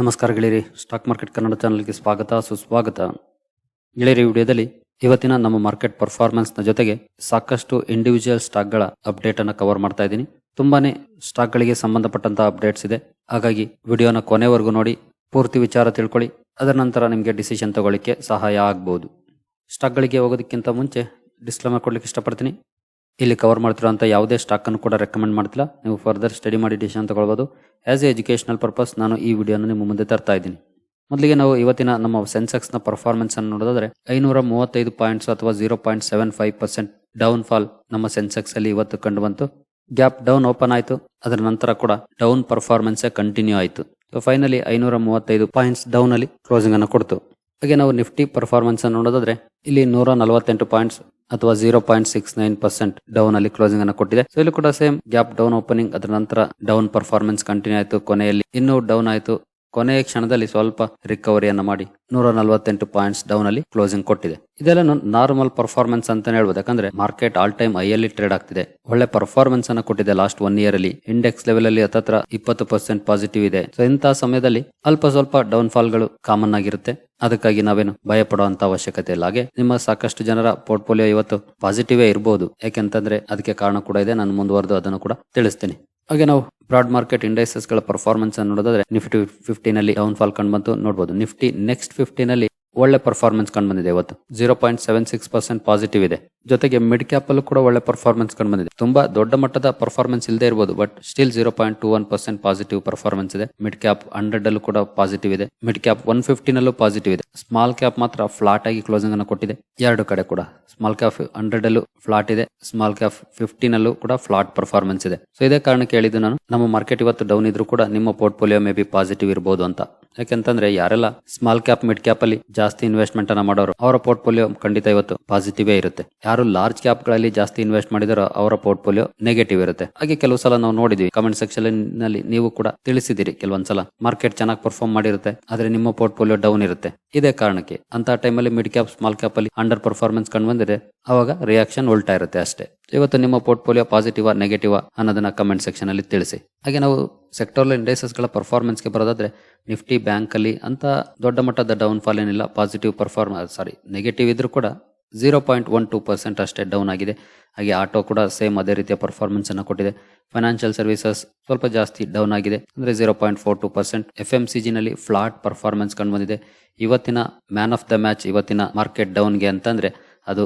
ನಮಸ್ಕಾರ ಗೆಳೆಯರಿ stock market Kannada ಚಾನಲ್ಗೆ ಸ್ವಾಗತ, ಸುಸ್ವಾಗತ. ಗೆಳೆಯರಿ ವಿಡಿಯೋದಲ್ಲಿ ಇವತ್ತಿನ ನಮ್ಮ ಮಾರ್ಕೆಟ್ ಪರ್ಫಾರ್ಮೆನ್ಸ್ನ ಜೊತೆಗೆ ಸಾಕಷ್ಟು ಇಂಡಿವಿಜುವಲ್ ಸ್ಟಾಕ್ಗಳ ಅಪ್ಡೇಟ್ ಅನ್ನು ಕವರ್ ಮಾಡ್ತಾ ಇದ್ದೀನಿ. ತುಂಬಾನೇ ಸ್ಟಾಕ್ಗಳಿಗೆ ಸಂಬಂಧಪಟ್ಟಂತಹ ಸಂಬಂಧಪಟ್ಟಂತ ಅಪ್ಡೇಟ್ಸ್ ಇದೆ. ಹಾಗಾಗಿ ವಿಡಿಯೋನ ಕೊನೆವರೆಗೂ ನೋಡಿ, ಪೂರ್ತಿ ವಿಚಾರ ತಿಳ್ಕೊಳ್ಳಿ. ಅದರ ನಂತರ ನಿಮಗೆ ಡಿಸಿಷನ್ ತಗೊಳ್ಳಿಕ್ಕೆ ಸಹಾಯ ಆಗ್ಬೋದು. ಸ್ಟಾಕ್ಗಳಿಗೆ ಹೋಗೋದಕ್ಕಿಂತ ಮುಂಚೆ ಡಿಸ್ಕ್ಲೇಮರ್ ಕೊಡ್ಲಿಕ್ಕೆ ಇಷ್ಟಪಡ್ತೀನಿ. ಇಲ್ಲಿ ಕವರ್ ಮಾಡ್ತಿರೋಂಥ ಯಾವುದೇ ಸ್ಟಾಕನ್ನು ಕೂಡ ರೆಕಮೆಂಡ್ ಮಾಡ್ತಿಲ್ಲ. ನೀವು ಫರ್ದರ್ ಸ್ಟಡಿ ಮಾಡಿ ಡಿಸಿಷನ್ ತಗೊಳ್ಬೋದು. ಆ್ಯಸ್ ಎ ಎಜುಕೇಷನಲ್ ಪರ್ಪಸ್ ನಾನು ಈ ವಿಡಿಯೋನ ನಿಮ್ಮ ಮುಂದೆ ತರ್ತಾ ಇದ್ದೀನಿ. ಮೊದಲಿಗೆ ನಾವು ಇವತ್ತಿನ ನಮ್ಮ ಸೆನ್ಸೆಕ್ಸ್ನ ಪರ್ಫಾರ್ಮೆನ್ಸ್ ಅನ್ನು ನೋಡೋದಾದ್ರೆ ಐನೂರ ಮೂವತ್ತೈದು ಪಾಯಿಂಟ್ಸ್ ಅಥವಾ zero point seven five percent down fall ನಮ್ಮ ಸೆನ್ಸೆಕ್ಸ್ ಅಲ್ಲಿ ಇವತ್ತು ಕಂಡು ಬಂತು. ಗ್ಯಾಪ್ ಡೌನ್ ಓಪನ್ ಆಯಿತು. ಅದರ ನಂತರ ಕೂಡ ಡೌನ್ ಪರ್ಫಾರ್ಮೆನ್ಸ್ ಕಂಟಿನ್ಯೂ ಆಯಿತು. ಸೊ ಫೈನಲಿ ಐನೂರ ಮೂವತ್ತೈದು ಪಾಯಿಂಟ್ಸ್ ಡೌನ್ ಅಲ್ಲಿ ಕ್ಲೋಸಿಂಗ್ ಅನ್ನು ಕೊಡ್ತು. ಹಾಗೆ ನಾವು ನಿಫ್ಟಿ ಪರ್ಫಾರ್ಮೆನ್ಸ್ ಅನ್ನು ನೋಡೋದಾದ್ರೆ, ಇಲ್ಲಿ ನೂರ ನಲವತ್ತೆಂಟು ಪಾಯಿಂಟ್ಸ್ ಅಥವಾ zero point six nine percent down ಅಲ್ಲಿ ಕ್ಲೋಸಿಂಗ್ ಅನ್ನು ಕೊಟ್ಟಿದೆ. ಸೊ ಇಲ್ಲಿ ಕೂಡ ಸೇಮ್ ಗ್ಯಾಪ್ ಡೌನ್ ಓಪನಿಂಗ್ ಅದರ ನಂತರ ಡೌನ್ ಪರ್ಫಾರ್ಮೆನ್ಸ್ ಕಂಟಿನ್ಯೂ ಆಯಿತು ಕೊನೆಯಲ್ಲಿ. ಇನ್ನೂ ಡೌನ್ ಆಯಿತು ಕೊನೆಯ ಕ್ಷಣದಲ್ಲಿ ಸ್ವಲ್ಪ ರಿಕವರಿಯನ್ನು ಮಾಡಿ ನೂರ ನಲವತ್ತೆಂಟು ಪಾಯಿಂಟ್ಸ್ ಡೌನ್ ಅಲ್ಲಿ ಕ್ಲೋಸಿಂಗ್ ಕೊಟ್ಟಿದೆ. ಇದೆಲ್ಲ ನಾರ್ಮಲ್ ಪರ್ಫಾರ್ಮೆನ್ಸ್ ಅಂತಾನೆ ಹೇಳ್ಬೋದು. ಯಾಕಂದ್ರೆ market all time high trade ಆಗ್ತಿದೆ. ಒಳ್ಳೆ ಪರ್ಫಾರ್ಮೆನ್ಸ್ ಅನ್ನು ಕೊಟ್ಟಿದೆ ಲಾಸ್ಟ್ ಒನ್ ಇಯರ್ ಅಲ್ಲಿ. ಇಂಡೆಕ್ಸ್ ಲೆವೆಲ್ ಅಲ್ಲಿ ಹತ್ತತ್ರ ಇಪ್ಪತ್ತು ಪರ್ಸೆಂಟ್ ಪಾಸಿಟಿವ್ ಇದೆ. ಸೊ ಇಂತಹ ಸಮಯದಲ್ಲಿ ಅಲ್ಪ ಸ್ವಲ್ಪ ಡೌನ್ ಫಾಲ್ಗಳು ಕಾಮನ್ ಆಗಿರುತ್ತೆ. ಅದಕ್ಕಾಗಿ ನಾವೇನು ಭಯ ಪಡುವಂತ ಅವಶ್ಯಕತೆ ಇಲ್ಲ. ಹಾಗೆ ನಿಮ್ಮ ಸಾಕಷ್ಟು ಜನರ ಪೋರ್ಟ್ಫೋಲಿಯೋ ಇವತ್ತು ಪಾಸಿಟಿವೇ ಇರಬಹುದು ಯಾಕೆಂತಂದ್ರೆ ಅದಕ್ಕೆ ಕಾರಣ ಕೂಡ ಇದೆ. ನಾನು ಮುಂದುವರೆದು ಅದನ್ನು ಕೂಡ ತಿಳಿಸ್ತೀನಿ. ಹಾಗೆ ನಾವು ಬ್ರಾಡ್ ಮಾರ್ಕೆಟ್ ಇಂಡೈಸಸ್ಗಳ ಪರ್ಫಾರ್ಮೆನ್ಸ್ ನೋಡೋದಾದ್ರೆ ನಿಫ್ಟಿ ಫಿಫ್ಟಿನಲ್ಲಿ ಡೌನ್ ಫಾಲ್ ಕಂಡು ಬಂತು. ನೋಡಬಹುದು ನಿಫ್ಟಿ ನೆಕ್ಸ್ಟ್ ಫಿಫ್ಟಿನಲ್ಲಿ ಒಳ್ಳೆ ಪರ್ಫಾರ್ಮೆನ್ಸ್ ಕಂಡು ಬಂದಿದೆ ಇವತ್ತು. Zero point seven six percent positive ಇದೆ. ಜೊತೆಗೆ ಮಿಡ್ ಕ್ಯಾಪ್ ಅಲ್ಲೂ ಕೂಡ ಒಳ್ಳೆ ಪರ್ಫಾರ್ಮೆನ್ಸ್ ಕಂಡು ಬಂದಿದೆ. ತುಂಬಾ ದೊಡ್ಡ ಮಟ್ಟದ ಪರ್ಫಾರ್ಮೆನ್ಸ್ ಇಲ್ಲದೆ ಇರಬಹುದು but still zero point two one percent positive performance ಇದೆ. ಮಿಡ್ ಕ್ಯಾಪ್ ಹಂಡ್ರೆಡ್ ಅಲ್ಲೂ ಕೂಡ ಪಾಸಿಟಿವ್ ಇದೆ. ಮಿಡ್ ಕ್ಯಾಪ್ ಒನ್ ಫಿಫ್ಟೀನ್ ಅಲ್ಲೂ ಪಾಸಿಟಿವ್ ಇದೆ. ಸ್ಮಾಲ್ ಕ್ಯಾಪ್ ಮಾತ್ರ ಫ್ಲಾಟ್ ಆಗಿ ಕ್ಲೋಸಿಂಗ್ ಅನ್ನು ಕೊಟ್ಟಿದೆ. ಎರಡು ಕಡೆ ಕೂಡ. ಸ್ಮಾಲ್ ಕ್ಯಾಪ್ ಹಂಡ್ರೆಡ್ ಅಲ್ಲೂ ಫ್ಲಾಟ್ ಇದೆ. ಸ್ಮಾಲ್ ಕ್ಯಾಪ್ ಫಿಫ್ಟೀನ್ ಅಲ್ಲೂ ಕೂಡ ಫ್ಲಾಟ್ ಪರ್ಫಾರ್ಮೆನ್ಸ್ ಇದೆ. ಸೊ ಇದೇ ಕಾರಣಕ್ಕೆ ಹೇಳಿದ್ದು ನಾನು, ನಮ್ಮ ಮಾರ್ಕೆಟ್ ಇವತ್ತು ಡೌನ್ ಇದ್ರೂ ಕೂಡ ನಿಮ್ಮ ಪೋರ್ಟ್ಫೋಲಿಯೋ ಮೇ ಬಿ ಪಾಸಿಟಿವ್ ಇರಬಹುದು ಅಂತ. ಯಾಕೆಂತಂದ್ರೆ ಯಾರೆಲ್ಲ ಸ್ಮಾಲ್ ಕ್ಯಾಪ್ ಮಿಡ್ ಕ್ಯಾಪ್ ಅಲ್ಲಿ ಜಾಸ್ತಿ ಇನ್ವೆಸ್ಟ್ಮೆಂಟ್ ಅನ್ನ ಮಾಡೋರು, ಅವರ ಪೋರ್ಟ್ಫೋಲಿಯೋ ಖಂಡಿತ ಇವತ್ತು ಪಾಸಿಟಿವ್ ಇರುತ್ತೆ. ಯಾರು ಲಾರ್ಜ್ ಕ್ಯಾಪ್ಗಳಲ್ಲಿ ಜಾಸ್ತಿ ಇನ್ವೆಸ್ಟ್ ಮಾಡಿದಾರೋ ಅವರ ಪೋರ್ಟ್ಫೋಲಿಯೋ ನೆಗೆಟಿವ್ ಇರುತ್ತೆ. ಹಾಗೆ ಕೆಲವು ಸಲ ನಾವು ನೋಡಿದ್ವಿ ಕಮೆಂಟ್ ಸೆಕ್ಷನ್ನಲ್ಲಿ ನೀವು ಕೂಡ ತಿಳಿಸಿದಿರಿ ಕೆಲವೊಂದ್ಸಲ. ಮಾರ್ಕೆಟ್ ಚೆನ್ನಾಗಿ ಪರ್ಫಾರ್ಮ್ ಮಾಡಿರುತ್ತೆ, ಆದ್ರೆ ನಿಮ್ಮ ಪೋರ್ಟ್ಫೋಲಿಯೋ ಡೌನ್ ಇರುತ್ತೆ. ಇದೇ ಕಾರಣಕ್ಕೆ ಅಂತ ಟೈಮಲ್ಲಿ ಮಿಡ್ ಕ್ಯಾಪ್ ಸ್ಮಾಲ್ ಕ್ಯಾಪ್ ಅಲ್ಲಿ ಅಂಡರ್ ಪರ್ಫಾರ್ಮೆನ್ಸ್ ಕಂಡು ಬಂದಿದೆ ಅವಾಗ ರಿಯಾಕ್ಷನ್ ಉಲ್ಟಾ ಇರುತ್ತೆ ಅಷ್ಟೇ. ಇವತ್ತು ನಿಮ್ಮ ಪೋರ್ಟ್ಫೋಲಿಯೋ ಪಾಸಿಟಿವ್ ನೆಗೆಟಿವ್ ಅನ್ನೋದನ್ನ ಕಮೆಂಟ್ ಸೆಕ್ಷನ್ ಅಲ್ಲಿ ತಿಳಿಸಿ. ಹಾಗೆ ನಾವು ಸೆಕ್ಟರ್ ಇಂಡೈಸಸ್ಗಳ ಪರ್ಫಾರ್ಮೆನ್ಸ್ಗೆ ಬರೋದಾದ್ರೆ ನಿಫ್ಟಿ, ಬ್ಯಾಂಕ್ ಅಲ್ಲಿ ಅಂತ ದೊಡ್ಡ ಮಟ್ಟದ ಡೌನ್ ಫಾಲ್ ಏನಿಲ್ಲ ಪಾಸಿಟಿವ್ ಪರ್ಫಾರ್ಮೆನ್ಸ್ ಸಾರಿ ನೆಗೆಟಿವ್ ಇದ್ರೂ ಕೂಡ zero point one two percent ಅಷ್ಟೇ ಡೌನ್ ಆಗಿದೆ. ಹಾಗೆ ಆಟೋ ಕೂಡ ಸೇಮ್ ಅದೇ ರೀತಿಯ ಪರ್ಫಾರ್ಮೆನ್ಸ್ ಅನ್ನು ಕೊಟ್ಟಿದೆ. ಫೈನಾನ್ಷಿಯಲ್ ಸರ್ವಿಸಸ್ ಸ್ವಲ್ಪ ಜಾಸ್ತಿ ಡೌನ್ ಆಗಿದೆ. ಅಂದ್ರೆ zero point four two percent F M C ಜಿನಲ್ಲಿ flat performance ಕಂಡು ಬಂದಿದೆ. ಇವತ್ತಿನ ಮ್ಯಾನ್ ಆಫ್ ದ ಮ್ಯಾಚ್ ಇವತ್ತಿನ ಮಾರ್ಕೆಟ್ ಡೌನ್ಗೆ ಅಂತಂದ್ರೆ ಅದು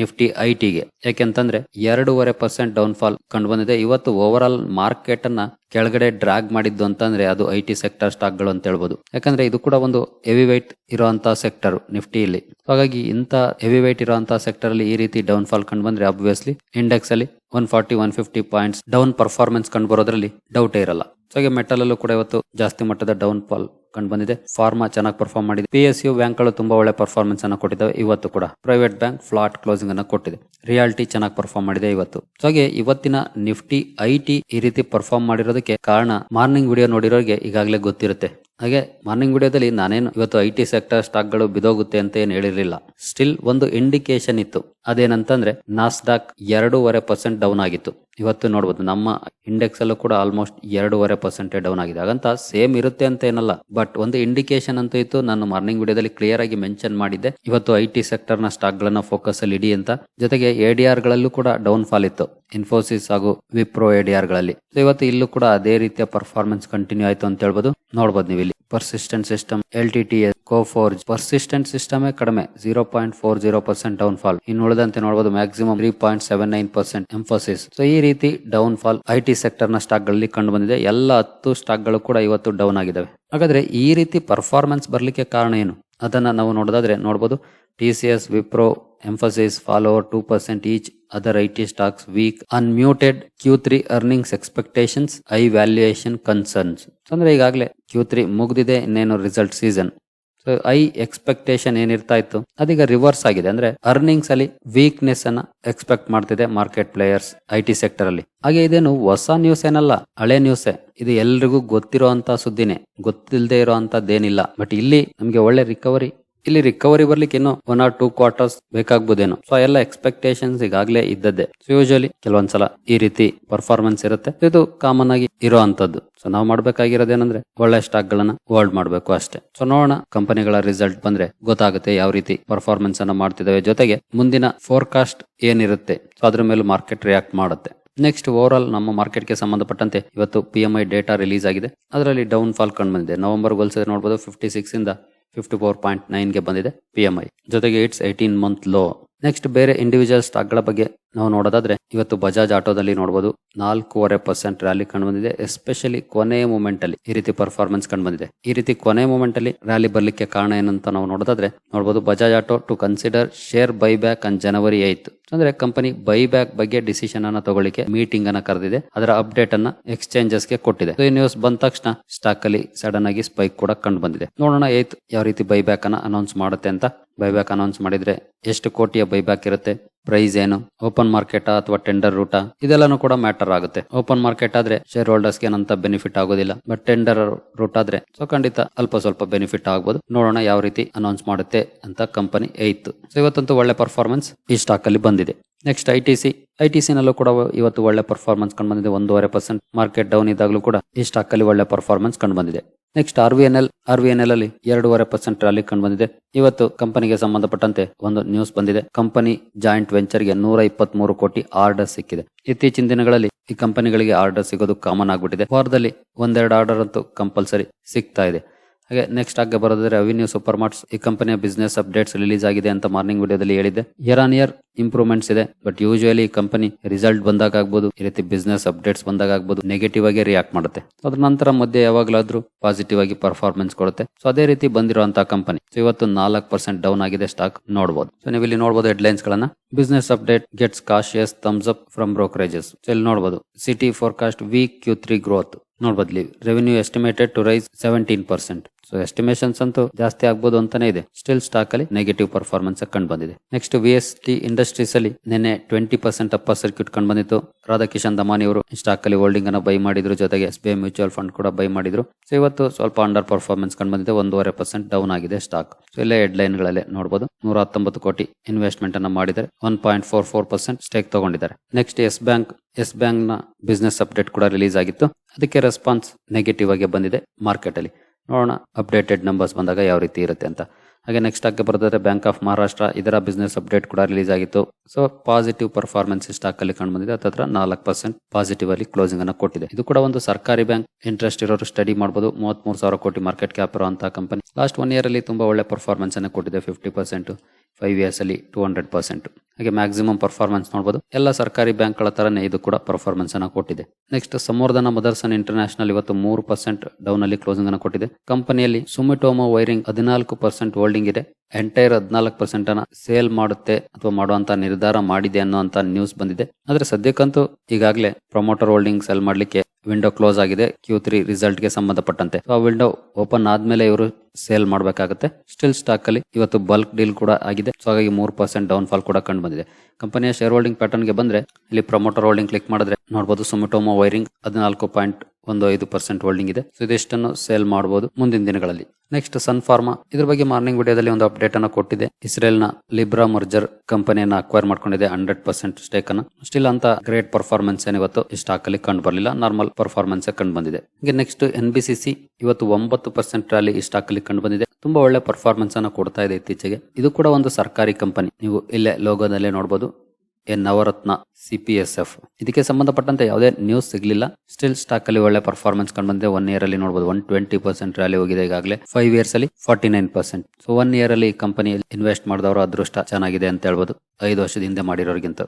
ನಿಫ್ಟಿ ಐ ಟಿಗೆ ಯಾಕೆಂತಂದ್ರೆ ಎರಡೂವರೆ ಪರ್ಸೆಂಟ್ ಡೌನ್ ಫಾಲ್ ಕಂಡು ಬಂದಿದೆ ಇವತ್ತು ಓವರ್ ಆಲ್ ಮಾರ್ಕೆಟ್ ಅನ್ನ ಕೆಳಗಡೆ ಡ್ರಾಗ್ ಮಾಡಿದ್ದು ಅಂತಂದ್ರೆ ಅದು ಐ ಟಿ ಸೆಕ್ಟರ್ ಸ್ಟಾಕ್ಗಳು ಅಂತ ಹೇಳ್ಬೋದು. ಯಾಕಂದ್ರೆ ಇದು ಕೂಡ ಒಂದು ಹೆವಿ ವೈಟ್ ಇರುವಂತಹ ಸೆಕ್ಟರ್ ನಿಫ್ಟಿಯಲ್ಲಿ. ಹಾಗಾಗಿ ಇಂತ ಹೆವಿ ವೈಟ್ ಇರುವಂತಹ ಸೆಕ್ಟರ್ ಅಲ್ಲಿ ಈ ರೀತಿ ಡೌನ್ ಫಾಲ್ ಕಂಡು ಬಂದ್ರೆ ಅಬ್ವಿಯಸ್ಲಿ ಇಂಡೆಕ್ಸ್ ಅಲ್ಲಿ one forty one fifty points down performance ಕಂಡು ಬರೋದ್ರಲ್ಲಿ ಡೌಟೇ ಇರಲ್ಲ. ಹಾಗೆ ಮೆಟಲ್ ಅಲ್ಲೂ ಕೂಡ ಇವತ್ತು ಜಾಸ್ತಿ ಮಟ್ಟದ ಡೌನ್ ಫಾಲ್ ಕಂಡು ಬಂದಿದೆ ಫಾರ್ಮಾ ಚೆನ್ನಾಗಿ ಪರ್ಫಾರ್ಮ್ ಮಾಡಿದೆ. ಪಿ ಎಸ್ ಯು ಬ್ಯಾಂಕ್ಗಳು ತುಂಬಾ ಒಳ್ಳೆ ಪರ್ಫಾರ್ಮೆನ್ಸ್ ಅನ್ನು ಕೊಟ್ಟಿದ್ದಾವೆ ಇವತ್ತು ಕೂಡ. ಪ್ರೈವೇಟ್ ಬ್ಯಾಂಕ್ ಫ್ಲಾಟ್ ಕ್ಲೋಸಿಂಗ್ ಅನ್ನು ಕೊಟ್ಟಿದೆ. ರಿಯಾಲಿಟಿ ಚೆನ್ನಾಗಿ ಪರ್ಫಾರ್ಮ್ ಮಾಡಿದೆ ಇವತ್ತು. ಹಾಗೆ ಇವತ್ತಿನ ನಿಫ್ಟಿ ಐ ಟಿ ಈ ರೀತಿ ಪರ್ಫಾರ್ಮ್ ಮಾಡಿರೋದಕ್ಕೆ ಕಾರಣ ಮಾರ್ನಿಂಗ್ ವಿಡಿಯೋ ನೋಡಿರೋರಿಗೆ ಈಗಾಗಲೇ ಗೊತ್ತಿರುತ್ತೆ. ಹಾಗೆ ಮಾರ್ನಿಂಗ್ ವಿಡಿಯೋದಲ್ಲಿ ನಾನೇನು ಇವತ್ತು ಐ ಟಿ ಸೆಕ್ಟರ್ ಸ್ಟಾಕ್ಗಳು ಬಿದೋಗುತ್ತೆ ಅಂತ ಏನು ಹೇಳಿರಲಿಲ್ಲ. ಸ್ಟಿಲ್ ಒಂದು ಇಂಡಿಕೇಶನ್ ಇತ್ತು. ಅದೇನಂತಂದ್ರೆ ನಾಸ್ಡಾಕ್ ಎರಡೂವರೆ ಪರ್ಸೆಂಟ್ ಡೌನ್ ಆಗಿತ್ತು. ಇವತ್ತು ನೋಡಬಹುದು ನಮ್ಮ ಇಂಡೆಕ್ಸ್ ಅಲ್ಲೂ ಕೂಡ ಆಲ್ಮೋಸ್ಟ್ ಎರಡೂವರೆ ಪರ್ಸೆಂಟ್ ಡೌನ್ ಆಗಿದೆ. ಹಾಗಂತ ಸೇಮ್ ಇರುತ್ತೆ ಅಂತ ಏನಲ್ಲ. ಬಟ್ ಒಂದು ಇಂಡಿಕೇಶನ್ ಅಂತ ಇತ್ತು, ನಾನು ಮಾರ್ನಿಂಗ್ ವಿಡಿಯೋದಲ್ಲಿ ಕ್ಲಿಯರ್ ಆಗಿ ಮೆನ್ಷನ್ ಮಾಡಿದ್ದೆ. ಇವತ್ತು ಐ ಟಿ ಸೆಕ್ಟರ್ನ ಸ್ಟಾಕ್ ಗಳನ್ನ ಫೋಕಸ್ ಅಲ್ಲಿ ಇಡಿ ಅಂತ. ಜೊತೆಗೆ ಎಡಿಆರ್ ಗಳಲ್ಲೂ ಕೂಡ ಡೌನ್ ಫಾಲ್ ಇತ್ತು. ಇನ್ಫೋಸಿಸ್ ಹಾಗೂ ವಿಪ್ರೋ ಎಡಿಆರ್ಗಳಲ್ಲಿ. ಇವತ್ತು ಇಲ್ಲೂ ಕೂಡ ಅದೇ ರೀತಿಯ ಪರ್ಫಾರ್ಮೆನ್ಸ್ ಕಂಟಿನ್ಯೂ ಆಯ್ತು ಅಂತ ಹೇಳ್ಬೋದು. ನೋಡಬಹುದು ನೀವು ಇಲ್ಲಿ persistent system L T T S Coforge persistent system ಕಡಿಮೆ zero point four zero percent down fall ಇನ್ನು ಉಳಿದಂತೆ ನೋಡಬಹುದು maximum three point seven nine percent Mphasis so ಈ ರೀತಿ ಡೌನ್ ಫಾಲ್ ಐ ಟಿ ಸೆಕ್ಟರ್ನ ಸ್ಟಾಕ್ಗಳಲ್ಲಿ ಕಂಡು ಬಂದಿದೆ. ಎಲ್ಲ ಹತ್ತು ಸ್ಟಾಕ್ಗಳು ಕೂಡ ಇವತ್ತು ಡೌನ್ ಆಗಿದ್ದಾವೆ ಹಾಗಾದ್ರೆ ಈ ರೀತಿ ಪರ್ಫಾರ್ಮೆನ್ಸ್ ಬರ್ಲಿಕ್ಕೆ ಕಾರಣ ಏನು? ಅದನ್ನ ನಾವು ನೋಡೋದಾದ್ರೆ ನೋಡಬಹುದು T C S Wipro Mphasis fall over two percent each other I T stocks weak and muted Q three earnings expectations I valuation concerns ಅಂದ್ರೆ ಈಗಾಗಲೇ ಕ್ಯೂ ತ್ರೀ ಮುಗ್ದಿದೆ, ಇನ್ನೇನು result season so I expectation ಏನಿರ್ತಾ ಇತ್ತು, ಅದೀಗ reverse ಆಗಿದೆ. ಅಂದ್ರೆ earnings ಅಲ್ಲಿ weakness ಅನ್ನ ಎಕ್ಸ್ಪೆಕ್ಟ್ ಮಾಡ್ತಿದೆ market players I T sector ಅಲ್ಲಿ. ಹಾಗೆ ಇದೇನು ಹೊಸ ನ್ಯೂಸ್ ಏನಲ್ಲ, ಹಳೆ ನ್ಯೂಸ್ ಇದು ಎಲ್ರಿಗೂ ಗೊತ್ತಿರೋಂತ ಸುದ್ದಿನೇ. ಗೊತ್ತಿಲ್ಲದೆ ಇರುವಂತದ್ದೇನಿಲ್ಲ ಬಟ್ ಇಲ್ಲಿ ನಮಗೆ ಒಳ್ಳೆ ರಿಕವರಿ ಇಲ್ಲಿ ರಿಕವರಿ ಬರ್ಲಿಕ್ಕೆ ಇನ್ನು ಒನ್ ಆರ್ ಟೂ ಕ್ವಾರ್ಟರ್ಸ್ ಬೇಕಾಗ್ಬೋದೇನೋ. ಸೊ ಎಲ್ಲ ಎಕ್ಸ್ಪೆಕ್ಟೇಷನ್ಸ್ ಈಗಾಗಲೇ ಇದ್ದದ್ದೇ. ಸೊ ಯೂಶಲಿ ಕೆಲವೊಂದ್ಸಲ ಈ ರೀತಿ ಪರ್ಫಾರ್ಮೆನ್ಸ್ ಇರುತ್ತೆ. ಇದು ಕಾಮನ್ ಆಗಿ ಇರೋ ಅಂತದ್ದು ಸೊ ನಾವು ಮಾಡ್ಬೇಕಾಗಿರೋದೇನಂದ್ರೆ ಒಳ್ಳೆ ಸ್ಟಾಕ್ ಗಳನ್ನ ಹೋಲ್ಡ್ ಮಾಡಬೇಕು ಅಷ್ಟೇ. ಸೊ ನೋಡೋಣ ಕಂಪನಿಗಳ ರಿಸಲ್ಟ್ ಬಂದ್ರೆ ಗೊತ್ತಾಗುತ್ತೆ ಯಾವ ರೀತಿ ಪರ್ಫಾರ್ಮೆನ್ಸ್ ಅನ್ನ ಮಾಡ್ತಿದ್ದಾವೆ ಜೊತೆಗೆ ಮುಂದಿನ ಫೋರ್ಕಾಸ್ಟ್ ಏನಿರುತ್ತೆ. ಸೊ ಅದ್ರ ಮೇಲೆ ಮಾರ್ಕೆಟ್ ರಿಯಾಕ್ಟ್ ಮಾಡುತ್ತೆ. ನೆಕ್ಸ್ಟ್ ಓವರ್ ಆಲ್ ನಮ್ಮ ಮಾರ್ಕೆಟ್ಗೆ ಸಂಬಂಧಪಟ್ಟಂತೆ ಇವತ್ತು P M I data release ಆಗಿದೆ. ಅದರಲ್ಲಿ ಡೌನ್ ಫಾಲ್ ಕಂಡು ಬಂದಿದೆ. ನವೆಂಬರ್ ಹೋಲಿಸಿದ್ರೆ ನೋಡಬಹುದು ಫಿಫ್ಟಿ ಸಿಕ್ಸ್ ಇಂದ ಫಿಫ್ಟಿ ಫೋರ್ ಪಾಯಿಂಟ್ ನೈನ್ಗೆ ಬಂದಿದೆ ಪಿ ಎಂ ಐ ಜೊತೆಗೆ it's eighteen month low next ಬೇರೆ ಇಂಡಿವಿಜುವಲ್ ಸ್ಟಾಕ್ಗಳ ಬಗ್ಗೆ ನಾವು ನೋಡೋದಾದ್ರೆ ಇವತ್ತು ಬಜಾಜ್ ಆಟೋದಲ್ಲಿ ನೋಡಬಹುದು ನಾಲ್ಕೂವರೆ ಪರ್ಸೆಂಟ್ ರ್ಯಾಲಿ ಕಂಡು ಬಂದಿದೆ. ಎಸ್ಪೆಷಲಿ ಕೊನೆ ಮೂಮೆಂಟ್ ಅಲ್ಲಿ ಈ ರೀತಿ ಪರ್ಫಾರ್ಮೆನ್ಸ್ ಕಂಡು ಬಂದಿದೆ. ಈ ರೀತಿ ಕೊನೆ ಮೂಮೆಂಟ್ ಅಲ್ಲಿ ರ್ಯಾಲಿ ಬರ್ಲಿಕ್ಕೆ ಕಾರಣ ಏನಂತ ನಾವು ನೋಡೋದಾದ್ರೆ ನೋಡಬಹುದು Bajaj Auto to consider share buy back on January eighth ಅಂದ್ರೆ ಕಂಪನಿ ಬೈ ಬ್ಯಾಕ್ ಬಗ್ಗೆ ಡಿಸಿಷನ್ ಅನ್ನ ತಗೊಳ್ಳಿಕ್ಕೆ ಮೀಟಿಂಗ್ ಅನ್ನ ಕರೆದಿದೆ. ಅದರ ಅಪ್ಡೇಟ್ ಅನ್ನ ಎಕ್ಸ್ಚೇಂಜಸ್ಗೆ ಕೊಟ್ಟಿದೆ. ಈ ನ್ಯೂಸ್ ಬಂದ ತಕ್ಷಣ ಸ್ಟಾಕ್ ಅಲ್ಲಿ ಸಡನ್ ಆಗಿ ಸ್ಪೈಕ್ ಕೂಡ ಕಂಡು ಬಂದಿದೆ. ನೋಡೋಣ ಏತ್ ಯಾವ ರೀತಿ ಬೈ ಬ್ಯಾಕ್ ಅನ್ನ ಅನೌನ್ಸ್ ಮಾಡುತ್ತೆ ಅಂತ ಬೈಬ್ಯಾಕ್ ಅನೌನ್ಸ್ ಮಾಡಿದ್ರೆ ಎಷ್ಟು ಕೋಟಿಯ ಬೈಬ್ಯಾಕ್ ಇರುತ್ತೆ? ಪ್ರೈಸ್ ಏನು? ಓಪನ್ ಮಾರ್ಕೆಟ್ ಅಥವಾ ಟೆಂಡರ್ ರೂಟ ಇದೆಲ್ಲಾನು ಕೂಡ ಮ್ಯಾಟರ್ ಆಗುತ್ತೆ. ಓಪನ್ ಮಾರ್ಕೆಟ್ ಆದ್ರೆ ಶೇರ್ ಹೋಲ್ಡರ್ಸ್ ಏನಂತ ಬೆನಿಫಿಟ್ ಆಗೋದಿಲ್ಲ. ಬಟ್ ಟೆಂಡರ್ ರೂಟ್ ಆದ್ರೆ ಸೊ ಖಂಡಿತ ಅಲ್ಪ ಸ್ವಲ್ಪ ಬೆನಿಫಿಟ್ ಆಗ್ಬೋದು. ನೋಡೋಣ ಯಾವ ರೀತಿ ಅನೌನ್ಸ್ ಮಾಡುತ್ತೆ ಅಂತ ಕಂಪನಿ ಏಯ್ತು. ಸೊ ಇವತ್ತಂತೂ ಒಳ್ಳೆ ಪರ್ಫಾರ್ಮೆನ್ಸ್ ಈ ಸ್ಟಾಕ್ ಅಲ್ಲಿ ಬಂದಿದೆ. Next I T C I T C ನಲ್ಲೂ ಕೂಡ ಇವತ್ತು ಒಳ್ಳೆ ಪರ್ಫಾರ್ಮೆನ್ಸ್ ಕಂಡು ಬಂದಿದೆ. ಒಂದೂವರೆ ಪರ್ಸೆಂಟ್ ಮಾರ್ಕೆಟ್ ಡೌನ್ ಇದ್ದಾಗಲೂ ಕೂಡ ಈ ಸ್ಟಾಕ್ ಅಲ್ಲಿ ಒಳ್ಳೆ ಪರ್ಫಾರ್ಮೆನ್ಸ್ ಕಂಡು ಬಂದಿದೆ. Next R V N L R V N L ಅಲ್ಲಿ ಎರಡೂವರೆ ಪರ್ಸೆಂಟ್ ರಾಲಿ ಕಂಡು ಬಂದಿದೆ. ಇವತ್ತು ಕಂಪನಿಗೆ ಸಂಬಂಧಪಟ್ಟಂತೆ ಒಂದು ನ್ಯೂಸ್ ಬಂದಿದೆ. ಕಂಪನಿ ಜಾಯಿಂಟ್ ವೆಂಚರ್ಗೆ ನೂರ ಇಪ್ಪತ್ತ್ ಮೂರು ಕೋಟಿ ಆರ್ಡರ್ ಸಿಕ್ಕಿದೆ. ಇತ್ತೀಚಿನ ದಿನಗಳಲ್ಲಿ ಈ ಕಂಪನಿಗಳಿಗೆ ಆರ್ಡರ್ ಸಿಗೋದು ಕಾಮನ್ ಆಗ್ಬಿಟ್ಟಿದೆ. ವಾರದಲ್ಲಿ ಒಂದೆರಡು ಆರ್ಡರ್ ಅಂತೂ ಕಂಪಲ್ಸರಿ ಸಿಗ್ತಾ ಇದೆ. ಹಾಗೆ ನೆಕ್ಸ್ಟ್ ಆಗ ಬರೋದಾದ್ರೆ ಅವಿನ್ಯೂ ಸೂಪರ್ ಮಾರ್ಟ್ಸ್ ಈ ಕಂಪನಿಯ ಬಿಸ್ನೆಸ್ ಅಪ್ಡೇಟ್ಸ್ ರಿಲೀಸ್ ಆಗಿದೆ ಅಂತ ಮಾರ್ನಿಂಗ್ ವಿಡಿಯೋದಲ್ಲಿ ಹೇಳಿದೆ ಇಯರ್ ಆನ್ ಇಯರ್ ಇಂಪ್ರೂವ್ಮೆಂಟ್ಸ್ ಇದೆ. ಬಟ್ ಯೂಶುವಲಿ ಕಂಪನಿ ರಿಸಲ್ಟ್ ಬಂದಾಗ ಆಗ್ಬೋದು, ಈ ರೀತಿ ಬಿಸ್ನೆಸ್ ಅಪ್ಡೇಟ್ಸ್ ಬಂದಾಗ ಆಗ್ಬೋದು ನೆಗೆಟಿವ್ ಆಗಿ ರಿಯಾಕ್ಟ್ ಮಾಡುತ್ತೆ. ಅದ್ರ ನಂತರ ಮಧ್ಯೆ ಯಾವಾಗಲಾದ್ರೂ ಪಾಸಿಟಿವ್ ಆಗಿ ಪರ್ಫಾರ್ಮೆನ್ಸ್ ಕೊಡುತ್ತೆ. ಸೊ ಅದೇ ರೀತಿ ಬಂದಿರುವಂತಹ ಕಂಪನಿ ಸೊ ಇವತ್ತು ನಾಲ್ಕು ಪರ್ಸೆಂಟ್ ಡೌನ್ ಆಗಿದೆ ಸ್ಟಾಕ್ ನೋಡಬಹುದು ಸೊ ನೀವು ಇಲ್ಲಿ ನೋಡಬಹುದು ಹೆಡ್ಲೈನ್ಸ್ ಗಳನ್ನ. Business update gets cautious thumbs up from brokerages so ಇಲ್ಲಿ ನೋಡಬಹುದು Citi forecast weak Q three growth ನೋಡ್ಬೋದ್ಲಿ revenue estimated to rise seventeen percent so estimations ಅಂತೂ ಜಾಸ್ತಿ ಆಗ್ಬೋದು ಅಂತಾನೆ ಇದೆ. ಸ್ಟಿಲ್ ಸ್ಟಾಕ್ ಅಲ್ಲಿ ನೆಗೆಟಿವ್ ಪರ್ಫಾರ್ಮೆನ್ಸ್ ಕಂಡು ಬಂದಿದೆ. Next V S T industries ಅಲ್ಲಿ ನಿನ್ನೆ ಟ್ವೆಂಟಿ ಪರ್ಸೆಂಟ್ ಅಪ್ಪ ಸರ್ಕ್ಯೂಟ್ ಕಂಡು ಬಂದಿತ್ತು. ರಾಧಾಕಿಶನ್ ದಮಾನಿ ಅವರು ಸ್ಟಾಕ್ ಅಲ್ಲಿ ಹೋಲ್ಡಿಂಗ್ ಅನ್ನ ಬೈ ಮಾಡಿದ್ರು. ಜೊತೆಗೆ S B I mutual fund ಕೂಡ ಬೈ ಮಾಡಿದ್ರು. ಸೊ ಇವತ್ತು ಸ್ವಲ್ಪ ಅಂಡರ್ ಪರ್ಫಾರ್ಮೆನ್ಸ್ ಕಂಡು ಬಂದಿದೆ. ಒಂದೂವರೆ ಪರ್ಸೆಂಟ್ ಡೌನ್ ಆಗಿದೆ ಸ್ಟಾಕ್ ಸೊ ಇಲ್ಲೇ ಹೆಡ್ ಲೈನ್ಗಳಲ್ಲಿ ನೋಡಬಹುದು ನೂರ ಹತ್ತೊಂಬತ್ತು ಕೋಟಿ ಇನ್ವೆಸ್ಟ್ಮೆಂಟ್ ಅನ್ನ ಮಾಡಿದ್ದಾರೆ. One point four four percent stake ತಗೊಂಡಿದ್ದಾರೆ. ನೆಕ್ಸ್ಟ್ ಎಸ್ ಬ್ಯಾಂಕ್ ಎಸ್ ಬ್ಯಾಂಕ್ನ ಬಿಸ್ನೆಸ್ ಅಪ್ಡೇಟ್ ಕೂಡ ರಿಲೀಸ್ ಆಗಿತ್ತು. ಅದಕ್ಕೆ ರೆಸ್ಪಾನ್ಸ್ ನೆಗೆಟಿವ್ ಆಗಿ ಬಂದಿದೆ ಮಾರ್ಕೆಟ್ ಅಲ್ಲಿ. ನೋಡೋಣ. ಅಪ್ಡೇಟೆಡ್ ನಂಬರ್ಸ್ ಬಂದಾಗ ಯಾವ ರೀತಿ ಇರುತ್ತೆ ಅಂತ. ಹಾಗೆ ನೆಕ್ಸ್ಟ್ ಆಗಿ ಬರೋದಾದ್ರೆ ಬ್ಯಾಂಕ್ ಆಫ್ ಮಹಾರಾಷ್ಟ್ರ ಇದರ ಬಿಸ್ನೆಸ್ ಅಪ್ಡೇಟ್ ಕೂಡ ರಿಲೀಸ್ ಆಗಿತ್ತು. ಸೊ ಪಾಸಿಟಿವ್ ಪರ್ಫಾರ್ಮೆನ್ಸ್ ಸ್ಟಾಕ್ ಅಲ್ಲಿ ಕಂಡು ಬಂದಿದೆ ಹತ್ರ ನಾಲ್ಕು ಪರ್ಸೆಂಟ್ ಪಾಸಿಟಿವ್ ಅಲ್ಲಿ ಕ್ಲೋಸಿಂಗ್ ಅನ್ನು ಕೊಟ್ಟಿದೆ. ಇದು ಕೂಡ ಒಂದು ಸರ್ಕಾರಿ ಬ್ಯಾಂಕ್ ಇಂಟ್ರೆಸ್ಟ್ ಇರೋರು ಸ್ಟಡಿ ಮಾಡಬಹುದು ಮೂವತ್ತ್ ಸಾವಿರ ಕೋಟಿ ಮಾರ್ಕೆಟ್ ಕ್ಯಾಪ್ ಇರುವಂತಹ ಕಂಪನಿ ಲಾಸ್ಟ್ ಒನ್ ಇಯರ್ ಅಲ್ಲಿ ತುಂಬಾ ಒಳ್ಳೆ ಪರ್ಫಾರ್ಮೆನ್ಸ್ ಅನ್ನು ಕೊಟ್ಟಿದೆ ಫಿಫ್ಟಿ ಪರ್ಸೆಂಟ್ ಫೈವ್ ಇಯರ್ಸ್ ಅಲ್ಲಿ ಟೂ ಹಂಡ್ರೆಡ್ ಪರ್ಸೆಂಟ್ ಹಾಗೆ ಮ್ಯಾಕ್ಸಿಮಮ್ ಪರ್ಫಾರ್ಮೆನ್ಸ್ ನೋಡಬಹುದು ಎಲ್ಲ ಸರ್ಕಾರಿ ಬ್ಯಾಂಕ್ಗಳ ತರನೇ ಇದು ಕೂಡ ಪರ್ಫಾರ್ಮೆನ್ಸ್ ಅನ್ನ ಕೊಟ್ಟಿದೆ. ನೆಕ್ಸ್ಟ್ ಸಂವರ್ಧನ ಮದರ್ಸನ್ ಇಂಟರ್ನ್ಯಾಷನಲ್ ಇವತ್ತು ಮೂರು ಪರ್ಸೆಂಟ್ ಡೌನ್ ಅಲ್ಲಿ ಕ್ಲೋಸಿಂಗ್ ಅನ್ನ ಕೊಟ್ಟಿದೆ. ಕಂಪನಿಯಲ್ಲಿ ಸುಮಿಟೋಮೋ ವೈರಿಂಗ್ ಹದಿನಾಲ್ಕು ಪರ್ಸೆಂಟ್ ಹೋಲ್ಡಿಂಗ್ ಇದೆ. ಎಂಟೈರ್ ಹದಿನಾಲ್ಕು ಪರ್ಸೆಂಟ್ ಅನ್ನ ಸೇಲ್ ಮಾಡುತ್ತೆ ಅಥವಾ ಮಾಡುವಂತ ನಿರ್ಧಾರ ಮಾಡಿದೆ ಅನ್ನುವಂತ ನ್ಯೂಸ್ ಬಂದಿದೆ. ಆದ್ರೆ ಸದ್ಯಕ್ಕಂತೂ ಈಗಾಗಲೇ ಪ್ರಮೋಟರ್ ಹೋಲ್ಡಿಂಗ್ ಸೆಲ್ ಮಾಡ್ಲಿಕ್ಕೆ ವಿಂಡೋ ಕ್ಲೋಸ್ ಆಗಿದೆ. ಕ್ಯೂ ತ್ರೀ ರಿಸಲ್ಟ್ಗೆ ಸಂಬಂಧಪಟ್ಟಂತೆ. ಆ ವಿಂಡೋ ಓಪನ್ ಆದ್ಮೇಲೆ ಇವರು ಸೇಲ್ ಮಾಡಬೇಕಾಗುತ್ತೆ. ಸ್ಟಿಲ್ ಸ್ಟಾಕ್ ಅಲ್ಲಿ ಇವತ್ತು ಬಲ್ಕ್ ಡೀಲ್ ಕೂಡ ಆಗಿದೆ. ಸೊ ಹಾಗಾಗಿ ಮೂರು ಪರ್ಸೆಂಟ್ ಡೌನ್ ಫಾಲ್ ಕೂಡ ಕಂಡು ಬಂದಿದೆ. ಕಂಪನಿಯ ಶೇರ್ ಹೋಲ್ಡಿಂಗ್ ಪ್ಯಾಟರ್ನ್ಗೆ ಬಂದ್ರೆ, ಇಲ್ಲಿ ಪ್ರಮೋಟರ್ ಹೋಲ್ಡಿಂಗ್ ಕ್ಲಿಕ್ ಮಾಡಿದ್ರೆ ನೋಡಬಹುದು ಸುಮಿಟೋಮೋ ವೈರಿಂಗ್ ಹದಿನಾಲ್ಕು ಪಾಯಿಂಟ್ ಒಂದು ಐದು ಪರ್ಸೆಂಟ್ ಹೋಲ್ಡಿಂಗ್ ಇದೆ. ಸೊ ಇದಿಷ್ಟನ್ನು ಸೇಲ್ ಮಾಡಬಹುದು ಮುಂದಿನ ದಿನಗಳಲ್ಲಿ. ನೆಕ್ಸ್ಟ್ ಸನ್ ಫಾರ್ಮಾ ಇದ್ರ ಬಗ್ಗೆ ಮಾರ್ನಿಂಗ್ ವಿಡಿಯೋದಲ್ಲಿ ಒಂದು ಅಪ್ಡೇಟ್ ಅನ್ನು ಕೊಟ್ಟಿದೆ. ಇಸ್ರೇಲ್ನ ಲಿಬ್ರಾ ಮರ್ಜರ್ ಕಂಪನಿಯನ್ನ ಅಕ್ವೈರ್ ಮಾಡ್ಕೊಂಡಿದೆ. ಹಂಡ್ರೆಡ್ ಪರ್ಸೆಂಟ್ ಸ್ಟೇಕ್ ಅನ್ನು. ಸ್ಟಿಲ್ ಅಂತ ಗ್ರೇಟ್ ಪರ್ಫಾರ್ಮೆನ್ಸ್ ಇವತ್ತು ಈ ಸ್ಟಾಕ್ ಅಲ್ಲಿ ಕಂಡು ಬರಲಿಲ್ಲ. ನಾರ್ಮಲ್ ಪರ್ಫಾರ್ಮೆನ್ಸ್ ಕಂಡು ಬಂದಿದೆ. ನೆಕ್ಸ್ಟ್ ಎನ್ ಬಿ ಸಿ ಇವತ್ತು ಒಂಬತ್ತು ಪರ್ಸೆಂಟ್ ರ್ಯಾಲಿ ಈ ಸ್ಟಾಕ್ ಅಲ್ಲಿ ಕಂಡು ಬಂದಿದೆ. ತುಂಬಾ ಒಳ್ಳೆ ಪರ್ಫಾರ್ಮೆನ್ಸ್ ಅನ್ನು ಕೊಡ್ತಾ ಇದೆ ಇತ್ತೀಚೆಗೆ. ಇದು ಕೂಡ ಒಂದು ಸರ್ಕಾರಿ ಕಂಪನಿ ನೀವು ಇಲ್ಲೇ ಲೋಗೋದಲ್ಲೇ ನೋಡಬಹುದು N Navratna C P S F. ಇದಕ್ಕೆ ಸಂಬಂಧಪಟ್ಟಂತೆ ಯಾವುದೇ ನ್ಯೂಸ್ ಸಿಗಲಿಲ್ಲ. ಸ್ಟಿಲ್ ಸ್ಟಾಕ್ ಅಲ್ಲಿ ಒಳ್ಳೆ ಪರ್ಫಾರ್ಮೆನ್ಸ್ ಕಂಡು ಬಂದಿದೆ ಒನ್ ಇಯರ್ ಅಲ್ಲಿ ನೋಡಬಹುದು ಒನ್ ಟ್ವೆಂಟಿ ಪರ್ಸೆಂಟ್ ರ್ಯಾಲಿ ಹೋಗಿದೆ ಈಗಾಗಲೇ. ಫೈವ್ ಇಯರ್ಸ್ ಅಲ್ಲಿ forty nine percent so one year ಅಲ್ಲಿ ಕಂಪನಿ ಇನ್ವೆಸ್ಟ್ ಮಾಡಿದವರು ಅದೃಷ್ಟ ಚೆನ್ನಾಗಿದೆ ಅಂತ ಹೇಳ್ಬೋದು. ಐದು ವರ್ಷದ ಹಿಂದೆ ಮಾಡಿರೋರಿಗಿಂತ.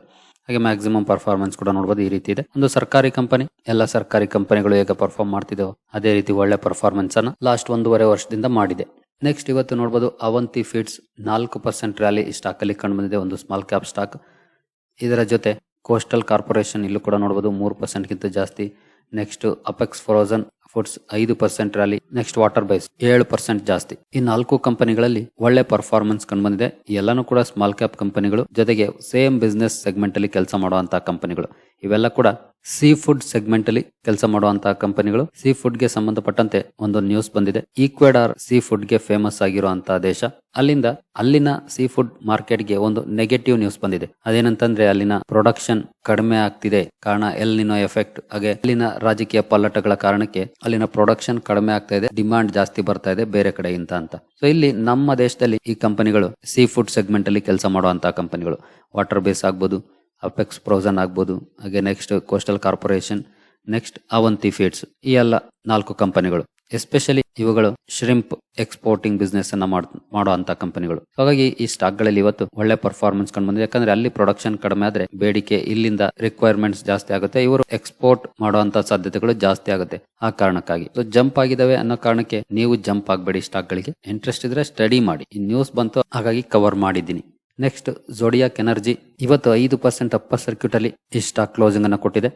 ಹಾಗೆ ಮ್ಯಾಕ್ಸಿಮಮ್ ಪರ್ಫಾರ್ಮೆನ್ಸ್ ಕೂಡ ನೋಡಬಹುದು ಈ ರೀತಿ ಇದೆ. ಒಂದು ಸರ್ಕಾರಿ ಕಂಪನಿ ಎಲ್ಲ ಸರ್ಕಾರಿ ಕಂಪನಿಗಳು ಹೇಗೆ ಪರ್ಫಾರ್ಮ್ ಮಾಡ್ತಿದ್ದೋ ಅದೇ ರೀತಿ ಒಳ್ಳೆ ಪರ್ಫಾರ್ಮೆನ್ಸ್ ಅನ್ನ ಲಾಸ್ಟ್ ಒಂದೂವರೆ ವರ್ಷದಿಂದ ಮಾಡಿದೆ. ನೆಕ್ಸ್ಟ್ ಇವತ್ತು ನೋಡಬಹುದು ಅವಂತಿ ಫೀಡ್ಸ್ ನಾಲ್ಕು ಪರ್ಸೆಂಟ್ ರ್ಯಾಲಿ ಸ್ಟಾಕ್ ಅಲ್ಲಿ ಕಂಡು ಬಂದಿದೆ ಒಂದು ಸ್ಮಾಲ್ ಕ್ಯಾಪ್ ಸ್ಟಾಕ್ ಇದರ ಜೊತೆ ಕೋಸ್ಟಲ್ ಕಾರ್ಪೊರೇಷನ್ ಇಲ್ಲೂ ಕೂಡ ನೋಡಬಹುದು ಮೂರು ಪರ್ಸೆಂಟ್ಗಿಂತ ಜಾಸ್ತಿ. ನೆಕ್ಸ್ಟ್ ಅಪೆಕ್ಸ್ ಫ್ರೋಝನ್ ಫುಡ್ಸ್ ಐದು percent rally, next water byes ಏಳು ಪರ್ಸೆಂಟ್ ಜಾಸ್ತಿ. ಈ ನಾಲ್ಕು ಕಂಪನಿಗಳಲ್ಲಿ ಒಳ್ಳೆ ಪರ್ಫಾರ್ಮೆನ್ಸ್ ಕಂಡು ಬಂದಿದೆ ಎಲ್ಲಾನು ಕೂಡ ಸ್ಮಾಲ್ ಕ್ಯಾಪ್ ಕಂಪನಿಗಳು ಜೊತೆಗೆ ಸೇಮ್ ಬಿಸ್ನೆಸ್ ಸೆಗ್ಮೆಂಟ್ ಅಲ್ಲಿ ಕೆಲಸ ಮಾಡುವಂತಹ ಕಂಪನಿಗಳು. ಇವೆಲ್ಲ ಕೂಡ ಸಿ ಫುಡ್ ಸೆಗ್ಮೆಂಟ್ ಅಲ್ಲಿ ಕೆಲಸ ಮಾಡುವಂತಹ ಕಂಪನಿಗಳು. ಸಿ ಫುಡ್ಗೆ ಸಂಬಂಧಪಟ್ಟಂತೆ ಒಂದು ನ್ಯೂಸ್ ಬಂದಿದೆ. ಈಕ್ವೆಡಾರ್ ಸಿ ಫುಡ್ಗೆ ಫೇಮಸ್ ಆಗಿರುವಂತಹ ದೇಶ. ಅಲ್ಲಿಂದ ಅಲ್ಲಿನ ಸಿ ಫುಡ್ ಮಾರ್ಕೆಟ್ಗೆ ಒಂದು ನೆಗೆಟಿವ್ ನ್ಯೂಸ್ ಬಂದಿದೆ. ಅದೇನಂತಂದ್ರೆ ಅಲ್ಲಿನ ಪ್ರೊಡಕ್ಷನ್ ಕಡಿಮೆ ಆಗ್ತಿದೆ. ಕಾರಣ ಎಲ್ ನಿನೋ ಎಫೆಕ್ಟ್ ಹಾಗೆ ಅಲ್ಲಿನ ರಾಜಕೀಯ ಪಲ್ಲಟಗಳ ಕಾರಣಕ್ಕೆ ಅಲ್ಲಿನ ಪ್ರೊಡಕ್ಷನ್ ಕಡಿಮೆ ಆಗ್ತಾ ಇದೆ. ಡಿಮಾಂಡ್ ಜಾಸ್ತಿ ಬರ್ತಾ ಇದೆ ಬೇರೆ ಕಡೆಗಿಂತ ಅಂತ. ಸೊ ಇಲ್ಲಿ ನಮ್ಮ ದೇಶದಲ್ಲಿ ಈ ಕಂಪನಿಗಳು ಸಿ ಫುಡ್ ಸೆಗ್ಮೆಂಟ್ ಅಲ್ಲಿ ಕೆಲಸ ಮಾಡುವಂತಹ ಕಂಪನಿಗಳು. ವಾಟರ್ ಬೇಸ್ ಆಗ್ಬೋದು ಅಪೆಕ್ಸ್ ಪ್ರೋಸನ್ ಆಗ್ಬೋದು, ಹಾಗೆ next coastal corporation next Avanti feeds ಈ ಎಲ್ಲ ನಾಲ್ಕು ಕಂಪನಿಗಳು. ಎಸ್ಪೆಷಲಿ ಇವುಗಳು ಶ್ರಿಂಪ್ ಎಕ್ಸ್ಪೋರ್ಟಿಂಗ್ ಬಿಸ್ನೆಸ್ ಅನ್ನ ಮಾಡೋ ಮಾಡುವಂತ ಕಂಪನಿಗಳು. ಹಾಗಾಗಿ ಈ ಸ್ಟಾಕ್ಗಳಲ್ಲಿ ಇವತ್ತು ಒಳ್ಳೆ ಪರ್ಫಾರ್ಮೆನ್ಸ್ ಕಂಡು ಬಂದಿದೆ. ಯಾಕಂದ್ರೆ ಅಲ್ಲಿ ಪ್ರೊಡಕ್ಷನ್ ಕಡಿಮೆ ಆದ್ರೆ ಬೇಡಿಕೆ ಇಲ್ಲಿಂದ ರಿಕ್ವೈರ್ಮೆಂಟ್ಸ್ ಜಾಸ್ತಿ ಆಗುತ್ತೆ. ಇವರು ಎಕ್ಸ್ಪೋರ್ಟ್ ಮಾಡುವಂತ ಸಾಧ್ಯತೆಗಳು ಜಾಸ್ತಿ ಆಗುತ್ತೆ ಆ ಕಾರಣಕ್ಕಾಗಿ. ಸೊ ಜಂಪ್ ಆಗಿದಾವೆ ಅನ್ನೋ ಕಾರಣಕ್ಕೆ ನೀವು ಜಂಪ್ ಆಗಬೇಡಿ ಸ್ಟಾಕ್ ಗಳಿಗೆ. ಇಂಟ್ರೆಸ್ಟ್ ಇದ್ರೆ ಸ್ಟಡಿ ಮಾಡಿ. ನ್ಯೂಸ್ ಬಂತು, ಹಾಗಾಗಿ ಕವರ್ ಮಾಡಿದ್ದೀನಿ. ನೆಕ್ಸ್ಟ್ ಜೋಡಿಯಾಕ್ ಎನರ್ಜಿ ಇವತ್ತು ಐದು ಪರ್ಸೆಂಟ್ ಅಪ್ಪರ್ ಸರ್ಕ್ಯೂಟ್ ಅಲ್ಲಿ ಈ ಸ್ಟಾಕ್ ಕ್ಲೋಸಿಂಗ್ ಅನ್ನು ಕೊಟ್ಟಿದೆ.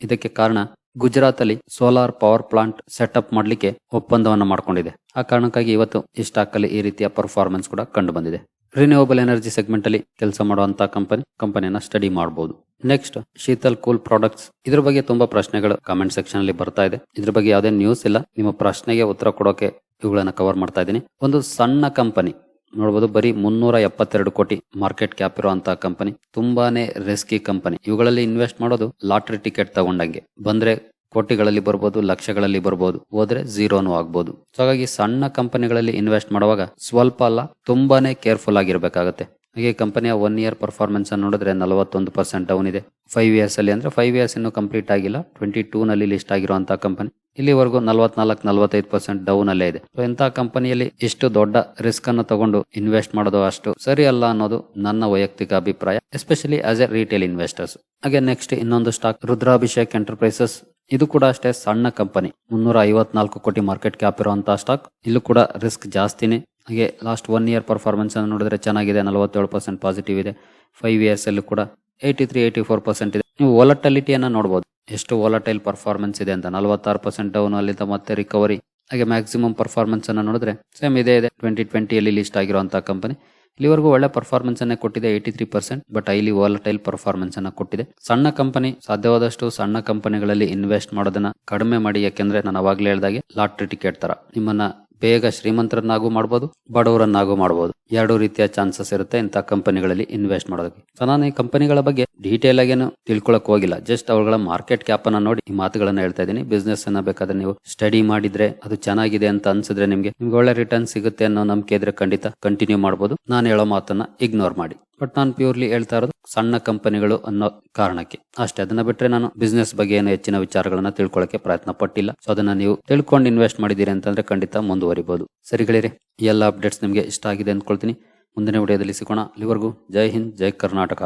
ಇದಕ್ಕೆ ಕಾರಣ ಗುಜರಾತ್ ಅಲ್ಲಿ ಸೋಲಾರ್ ಪವರ್ ಪ್ಲಾಂಟ್ ಸೆಟಪ್ ಮಾಡಲಿಕ್ಕೆ ಒಪ್ಪಂದವನ್ನು ಮಾಡಿಕೊಂಡಿದೆ. ಆ ಕಾರಣಕ್ಕಾಗಿ ಇವತ್ತು ಈ ಸ್ಟಾಕ್ ಅಲ್ಲಿ ಈ ರೀತಿಯ ಪರ್ಫಾರ್ಮೆನ್ಸ್ ಕೂಡ ಕಂಡು ಬಂದಿದೆ. ರಿನ್ಯೂವಬಲ್ ಎನರ್ಜಿ ಸೆಗ್ಮೆಂಟ್ ಅಲ್ಲಿ ಕೆಲಸ ಮಾಡುವಂತಹ ಕಂಪನಿ ಕಂಪನಿಯನ್ನ ಸ್ಟಡಿ ಮಾಡಬಹುದು ನೆಕ್ಸ್ಟ್ ಶೀತಲ್ ಕೂಲ್ ಪ್ರಾಡಕ್ಟ್ಸ್ ಇದ್ರ ಬಗ್ಗೆ ತುಂಬಾ ಪ್ರಶ್ನೆಗಳು ಕಾಮೆಂಟ್ ಸೆಕ್ಷನ್ ಅಲ್ಲಿ ಬರ್ತಾ ಇದೆ. ಇದ್ರ ಬಗ್ಗೆ ಯಾವುದೇ ನ್ಯೂಸ್ ಇಲ್ಲ. ನಿಮ್ಮ ಪ್ರಶ್ನೆಗೆ ಉತ್ತರ ಕೊಡೋಕೆ ಇವುಗಳನ್ನು ಕವರ್ ಮಾಡ್ತಾ ಇದ್ದೀನಿ. ಒಂದು ಸಣ್ಣ ಕಂಪನಿ ನೋಡಬಹುದು ಬರೀ ಮುನ್ನೂರ ಎಪ್ಪತ್ತೆರಡು ಕೋಟಿ ಮಾರ್ಕೆಟ್ ಕ್ಯಾಪ್ ಇರುವಂತಹ ಕಂಪನಿ ತುಂಬಾನೇ ರಿಸ್ಕಿ ಕಂಪನಿ ಇವುಗಳಲ್ಲಿ ಇನ್ವೆಸ್ಟ್ ಮಾಡೋದು ಲಾಟರಿ ಟಿಕೆಟ್ ತಗೊಂಡಂಗೆ. ಬಂದ್ರೆ ಕೋಟಿಗಳಲ್ಲಿ ಬರ್ಬೋದು, ಲಕ್ಷಗಳಲ್ಲಿ ಬರ್ಬೋದು, ಹೋದ್ರೆ ಝೀರೋನು ಆಗ್ಬೋದು. ಸೊ ಹಾಗಾಗಿ ಸಣ್ಣ ಕಂಪನಿಗಳಲ್ಲಿ ಇನ್ವೆಸ್ಟ್ ಮಾಡುವಾಗ ಸ್ವಲ್ಪ ಅಲ್ಲ, ತುಂಬಾನೇ ಕೇರ್ಫುಲ್ ಆಗಿರ್ಬೇಕಾಗತ್ತೆ. ಹಾಗೆ ಕಂಪನಿಯ ಒನ್ ಇಯರ್ ಪರ್ಫಾರ್ಮೆನ್ಸ್ ಅನ್ನು ನೋಡಿದ್ರೆ ನಲವತ್ತೊಂದು ಪರ್ಸೆಂಟ್ ಡೌನ್ ಇದೆ. ಫೈವ್ ಇಯರ್ಸ್ ಅಲ್ಲಿ ಅಂದ್ರೆ ಫೈವ್ ಇಯರ್ಸ್ ಇನ್ನೂ ಕಂಪ್ಲೀಟ್ ಆಗಿಲ್ಲ. ಟ್ವೆಂಟಿ ಟೂ ನಲ್ಲಿ ಲಿಸ್ಟ್ ಆಗಿರುವಂತಹ ಕಂಪನಿ ಇಲ್ಲಿವರೆಗೂ ನಲವತ್ನಾಲ್ಕು ನಲವತ್ತೈದು ಪರ್ಸೆಂಟ್ ಡೌನ್ ಅಲ್ಲೇ ಇದೆ. ಸೊ ಇಂತಹ ಕಂಪನಿಯಲ್ಲಿ ಇಷ್ಟು ದೊಡ್ಡ ರಿಸ್ಕ್ ಅನ್ನು ತಗೊಂಡು ಇನ್ವೆಸ್ಟ್ ಮಾಡೋದು ಅಷ್ಟು ಸರಿ ಅಲ್ಲ ಅನ್ನೋದು ನನ್ನ ವೈಯಕ್ತಿಕ ಅಭಿಪ್ರಾಯ especially as a retail investors ಹಾಗೆ ನೆಕ್ಸ್ಟ್ ಇನ್ನೊಂದು ಸ್ಟಾಕ್ ರುದ್ರಾಭಿಷೇಕ್ ಎಂಟರ್ಪ್ರೈಸಸ್ ಇದು ಕೂಡ ಅಷ್ಟೇ ಸಣ್ಣ ಕಂಪನಿ ಮುನ್ನೂರ ಐವತ್ನಾಲ್ಕು ಕೋಟಿ ಮಾರ್ಕೆಟ್ ಕ್ಯಾಪ್ ಇರುವಂತಹ ಸ್ಟಾಕ್ ಇಲ್ಲೂ ಕೂಡ ರಿಸ್ಕ್ ಜಾಸ್ತಿನೇ. ಹಾಗೆ ಲಾಸ್ಟ್ ಒನ್ ಇಯರ್ ಪರ್ಫಾರ್ಮೆನ್ಸ್ ಅನ್ನು ನೋಡಿದ್ರೆ ಚೆನ್ನಾಗಿದೆ, ನಲವತ್ತೇಳು ಪರ್ಸೆಂಟ್ ಪಾಸಿಟಿವ್ ಇದೆ. ಫೈವ್ ಇಯರ್ಸ್ ಅಲ್ಲೂ ಕೂಡ eighty three eighty four percent ಇದೆ. ನೀವು ವಾಲಟಲಿಟಿಯನ್ನು ನೋಡಬಹುದು ಎಷ್ಟು ವಾಲಟೈಲ್ ಪರ್ಫಾರ್ಮೆನ್ಸ್ ಇದೆ ಅಂತ. ನಲವತ್ತಾರು ಪರ್ಸೆಂಟ್ ಡೌನ್ ಅಲ್ಲಿಂದ ಮತ್ತೆ ರಿಕವರಿ ಹಾಗೆ ಮ್ಯಾಕ್ಸಿಮಮ್ ಪರ್ಫಾರ್ಮೆನ್ಸ್ ಅನ್ನು ನೋಡಿದ್ರೆ ಸೇಮ್ ಇದೇ ಇದೆ. ಟ್ವೆಂಟಿ ಟ್ವೆಂಟಿಯಲ್ಲಿ ಲಿಸ್ಟ್ ಆಗಿರುವಂತಹ ಕಂಪನಿ ಇಲ್ಲಿವರೆಗೂ ಒಳ್ಳೆ ಪರ್ಫಾರ್ಮೆನ್ಸ್ ಅನ್ನೇ ಕೊಟ್ಟಿದೆ eighty three percent but highly volatile performance ಅನ್ನು ಕೊಟ್ಟಿದೆ. ಸಣ್ಣ ಕಂಪನಿ ಸಾಧ್ಯವಾದಷ್ಟು ಸಣ್ಣ ಕಂಪನಿಗಳಲ್ಲಿ ಇನ್ವೆಸ್ಟ್ ಮಾಡೋದನ್ನ ಕಡಿಮೆ ಮಾಡಿ, ಯಾಕೆಂದ್ರೆ ನಾನು ಅವಾಗಲೇ ಹೇಳ್ದಾಗೆ ಲಾಟ್ರಿ ಟಿಕೆಟ್ ತರ ನಿಮ್ಮನ್ನ ಬೇಗ ಶ್ರೀಮಂತರನ್ನಾಗೂ ಮಾಡಬಹುದು ಬಡವರನ್ನಾಗೂ ಮಾಡಬಹುದು ಎರಡು ರೀತಿಯ ಚಾನ್ಸಸ್ ಇರುತ್ತೆ ಇಂಥ ಕಂಪನಿಗಳಲ್ಲಿ ಇನ್ವೆಸ್ಟ್ ಮಾಡೋದಕ್ಕೆ. ಸೊ ನಾನು ಈ ಕಂಪನಿಗಳ ಬಗ್ಗೆ ಡೀಟೇಲ್ ಆಗೇನು ತಿಳ್ಕೊಳಕ್ ಹೋಗಿಲ್ಲ. ಜಸ್ಟ್ ಅವುಗಳ ಮಾರ್ಕೆಟ್ ಕ್ಯಾಪ್ ಅನ್ನ ನೋಡಿ ಈ ಮಾತುಗಳನ್ನ ಹೇಳ್ತಾ ಇದ್ದೀನಿ. ಬಿಸ್ನೆಸ್ ಅನ್ನ ಬೇಕಾದ್ರೆ ನೀವು ಸ್ಟಡಿ ಮಾಡಿದ್ರೆ ಅದು ಚೆನ್ನಾಗಿದೆ ಅಂತ ಅನ್ಸಿದ್ರೆ ನಿಮ್ಗೆ ನಿಮ್ಗೆ ಒಳ್ಳೆ ರಿಟರ್ನ್ ಸಿಗುತ್ತೆ ಅನ್ನೋ ನಂಬಿಕೆ ಇದ್ರೆ ಖಂಡಿತ ಕಂಟಿನ್ಯೂ ಮಾಡಬಹುದು ನಾನು ಹೇಳೋ ಮಾತನ್ನ ಇಗ್ನೋರ್ ಮಾಡಿ. ಬಟ್ ನಾನು ಪ್ಯೂರ್ಲಿ ಹೇಳ್ತಾ ಇರೋದು ಸಣ್ಣ ಕಂಪನಿಗಳು ಅನ್ನೋ ಕಾರಣಕ್ಕೆ. ಅಷ್ಟೇ, ಅದನ್ನ ಬಿಟ್ರೆ ನಾನು ಬಿಸ್ನೆಸ್ ಬಗ್ಗೆ ಏನು ಹೆಚ್ಚಿನ ವಿಚಾರಗಳನ್ನ ತಿಳ್ಕೊಳ್ಳಕ್ಕೆ ಪ್ರಯತ್ನ ಪಟ್ಟಿಲ್ಲ. ಸೊ ಅದನ್ನ ನೀವು ತಿಳ್ಕೊಂಡು ಇನ್ವೆಸ್ಟ್ ಮಾಡಿದೀರಿ ಅಂತಂದ್ರೆ ಖಂಡಿತ ಮುಂದುವರಿಬಹುದು ಸರಿಗಳಿರಿ ಈ ಎಲ್ಲ ಅಪ್ಡೇಟ್ಸ್ ನಿಮಗೆ ಇಷ್ಟ ಆಗಿದೆ ಅಂದ್ಕೊಳ್ತೀನಿ. ಮುಂದಿನ ವಿಡಿಯೋದಲ್ಲಿ ಸಿಗೋಣ. ಅಲ್ಲಿವರೆಗೂ ಜೈ ಹಿಂದ್, ಜೈ ಕರ್ನಾಟಕ.